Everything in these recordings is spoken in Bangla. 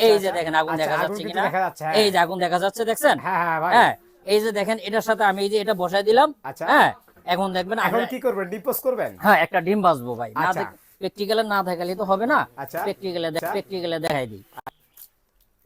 এই আচ্ছা, যে দেখেন আগুন আচ্ছা, দেখা যাচ্ছে কিনা হ্যাঁ। এই যে আগুন দেখা যাচ্ছে দেখছেন হ্যাঁ হ্যাঁ হ্যাঁ এই যে দেখেন এটার সাথে আমি এই যে এটা বসাই দিলাম আচ্ছা। হ্যাঁ এখন দেখবেন এখন কি করবেন ডিপোজ করবেন হ্যাঁ একটা ডিম বাজবো ভাই না। প্র্যাকটিক্যালে না দেখালে তো হবে না। প্র্যাকটিক্যালে। প্র্যাকটিক্যালে দেখাই দিই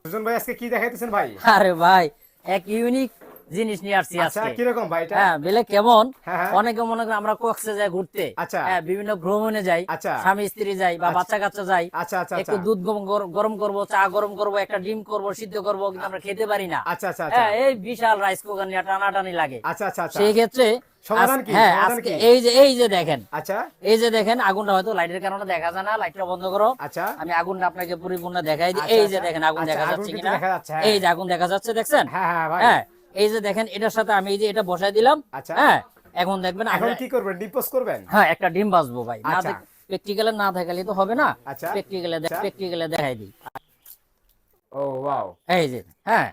সুজন ভাই আজকে কি দেখাইতেছেন ভাই আরে ভাই এক ইউনিক জিনিস নিয়ে আসছি আচ্ছা আজকে কীরকম ভাই হ্যাঁ বেলে কেমন? হ্যাঁ, হ্যাঁ। অনেকে মনে করেন আমরা কক্সে যাই ঘুরতে। আচ্ছা। হ্যাঁ বিভিন্ন ভ্রমণে যাই। আচ্ছা। স্বামী স্ত্রী যাই বা আচ্ছা। বাচ্চা কাচ্চা যাই। আচ্ছা আচ্ছা একটু আচ্ছা। দুধ গরম কর- করব চা গরম করব একটা ডিম করব সিদ্ধ করব কিন্তু আমরা খেতে পারি না। আচ্ছা আচ্ছা আচ্ছা। হ্যাঁ এই বিশাল রাইস কুকার নিয়ে টানাটানি লাগে। আচ্ছা আচ্ছা আচ্ছা। সেই ক্ষেত্রে সমাধান আজ- কি? হ্যাঁ আজকে এই যে এই যে দেখেন। আচ্ছা। এই যে দেখেন আগুনটা হয়তো লাইটের কারণে দেখা যায় না লাইটটা বন্ধ করো। আচ্ছা। আমি আগুনটা আপনাকে পরিপূর্ণ দেখাই দিই। আচ্ছা, এই যে আচ্ছা। দেখেন আগুন আচ্ছা, দেখা যাচ্ছে কিনা। হ্যাঁ। এই যে আগুন দেখা যাচ্ছে দেখছেন? হ্যাঁ হ্যাঁ হ্যাঁ এই যে দেখেন এটার সাথে আমি এই যে এটা বসাই দিলাম। আচ্ছা। হ্যাঁ এখন দেখবেন এখন কি করবেন? ডিপোজ করবেন? হ্যাঁ একটা ডিম বাজবো ভাই। না আচ্ছা। প্র্যাকটিক্যালে না দেখালে তো হবে না। আচ্ছা। প্র্যাকটিক্যালে দেখ প্র্যাকটিক্যালে দেখাই দিই। ও ওয়াও। এই যে হ্যাঁ।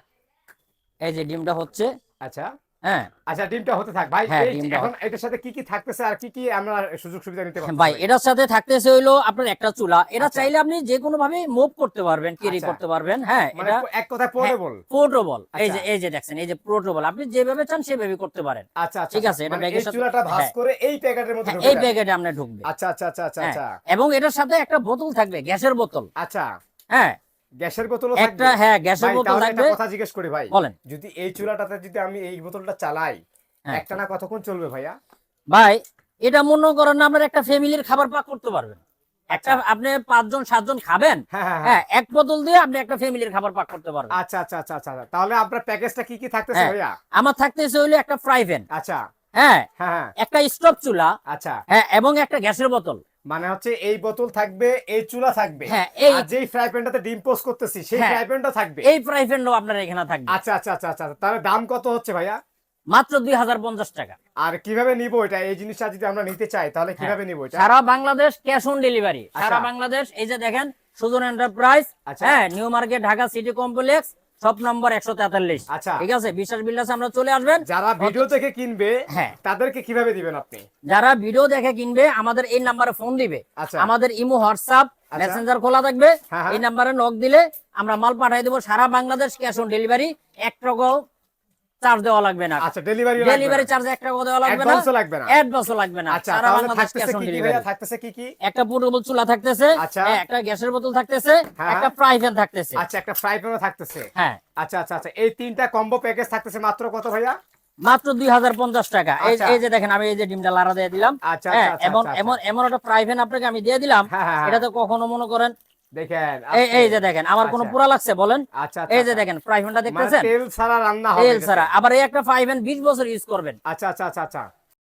এই যে ডিমটা হচ্ছে। আচ্ছা। হ্যাঁ। আচ্ছা ডিমটা হতে থাক। ভাই হ্যাঁ, এখন এটার সাথে কি কি থাকতেছে আর কি কি আমরা সুযোগ সুবিধা নিতে পারব ভাই এটার সাথে থাকতেছে হইল আপনার একটা চুলা। এটা আচ্ছা। চাইলে আপনি যে কোনো ভাবে মুভ করতে পারবেন ক্যারি আচ্ছা। করতে পারবেন হ্যাঁ মানে এটা এক কথায় পোর্টেবল পোর্টেবল এই যে আচ্ছা। এই যে দেখছেন এই যে পোর্টেবল আপনি যেভাবে চান সেভাবে করতে পারেন। আচ্ছা ঠিক আছে, এটা মানে ব্যাগের সাথে- চুলাটা ভাঁজ হ্যাঁ। করে এই প্যাকেটের মধ্যে হ্যাঁ, এই প্যাকেটে আপনার ঢুকবে। আচ্ছা আচ্ছা আচ্ছা আচ্ছা হ্যাঁ, আচ্ছা। এবং এটার সাথে একটা বোতল থাকবে গ্যাসের বোতল। আচ্ছা। হ্যাঁ গ্যাসের বোতলও একটা হ্যাঁ গ্যাসের বোতল থাকবে। কথা জিজ্ঞেস করি ভাই। বলেন। যদি এই চুলাটাতে যদি আমি এই বোতলটা চালাই হ্যাঁ। একটা না কতক্ষণ চলবে ভাইয়া? ভাই এটা মনে করেন আপনার একটা ফ্যামিলির খাবার পাক করতে পারবেন। একটা আচ্ছা। আপনি পাঁচজন সাতজন খাবেন হ্যাঁ হ্যাঁ হ্যাঁ। এক বোতল দিয়ে আপনি একটা ফ্যামিলির খাবার পাক করতে পারবেন। আচ্ছা আচ্ছা আচ্ছা আচ্ছা আচ্ছা। তাহলে আপনার প্যাকেজটা কি কি থাকতেছে। ভাইয়া? আমার থাকতেছে হইল একটা ফ্রাই প্যান। আচ্ছা। হ্যাঁ হ্যাঁ হ্যাঁ। একটা স্টোভ চুলা আচ্ছা। হ্যাঁ এবং একটা গ্যাসের বোতল। মানে হচ্ছে এই বোতল থাকবে এই চুলা থাকবে। হ্যাঁ, এই- যেই ফ্রাই প্যানটাতে ডিম পোস্ট করতেছি সেই হ্যাঁ। ফ্রাই প্যানটা থাকবে। এই ফ্রাই প্যানটাও আপনার এখানে থাকবে। আচ্ছা আচ্ছা আচ্ছা আচ্ছা তাহলে দাম কত হচ্ছে ভাইয়া? মাত্র দুই হাজার পঞ্চাশ টাকা। আর কীভাবে নিব এটা? এই জিনিসটা যদি আমরা নিতে চাই তাহলে কীভাবে নিব এটা? সারা বাংলাদেশ ক্যাশ অন ডেলিভারি সারা আচ্ছা। বাংলাদেশ এই যে দেখেন সুজন এন্টারপ্রাইজ আচ্ছা। হ্যাঁ New Market Dhaka city complex সব নম্বর একশো তেতাল্লিশ আচ্ছা। ঠিক আছে বিশ্বাস বিল্ডার্স আমরা চলে আসবেন যারা ভিডিও দেখে কিনবে হ্যাঁ। তাদেরকে কীভাবে দিবেন আপনি যারা ভিডিও দেখে কিনবে আমাদের এই নাম্বারে ফোন দিবে আচ্ছা। আমাদের ইমো হোয়াটসঅ্যাপ আচ্ছা। মেসেঞ্জার খোলা থাকবে হ্যাঁ, হ্যাঁ। এই নাম্বারে নক দিলে আমরা মাল পাঠিয়ে দেবো সারা বাংলাদেশ ক্যাশ অন ডেলিভারি এক টাকাও চার্জ দেওয়া লাগবে না। আচ্ছা ডেলিভারি ডেলিভারি চার্জ এক টাকাও দেওয়া লাগবে না। অ্যাডভান্সও লাগবে না। অ্যাডভান্সও লাগবে না। আচ্ছা সারা তাহলে বাংলাদেশ থাকতেছে ক্যাশ অন কি কি ডেলিভারি থাকতেছে কি কি? একটা পোর্টেবল চুলা থাকতেছে আচ্ছা। হ্যাঁ, একটা গ্যাসের বোতল থাকতেছে হ্যাঁ। একটা ফ্রাই প্যান থাকতেছে। আচ্ছা একটা ফ্রাই প্যানও থাকতেছে। হ্যাঁ। আচ্ছা আচ্ছা আচ্ছা এই তিনটা কম্বো প্যাকেজ থাকতেছে মাত্র কত ভাইয়া? মাত্র দুই হাজার পঞ্চাশ টাকা। এই আচ্ছা। যে দেখেন আমি এই যে ডিমটা লাড়া দিয়ে দিলাম। আচ্ছা, হ্যাঁ, এবং এমন এমন একটা ফ্রাই প্যান আপনাকে আমি দিয়ে দিলাম। এটা হ্যাঁ। কখনো মনে করেন দেখেন এই এই যে দেখেন আমার কোনো আচ্ছা। পুরা লাগছে বলেন। আচ্ছা আচ্ছা, এই যে আচ্ছা। দেখেন ফ্রাই প্যানটা মানে দেখতেছেন তেল ছাড়া রান্না হবে তেল ছাড়া। আবার এই একটা ফ্রাই প্যান বিশ বছর ইউজ করবেন। আচ্ছা আচ্ছা আচ্ছা আচ্ছা।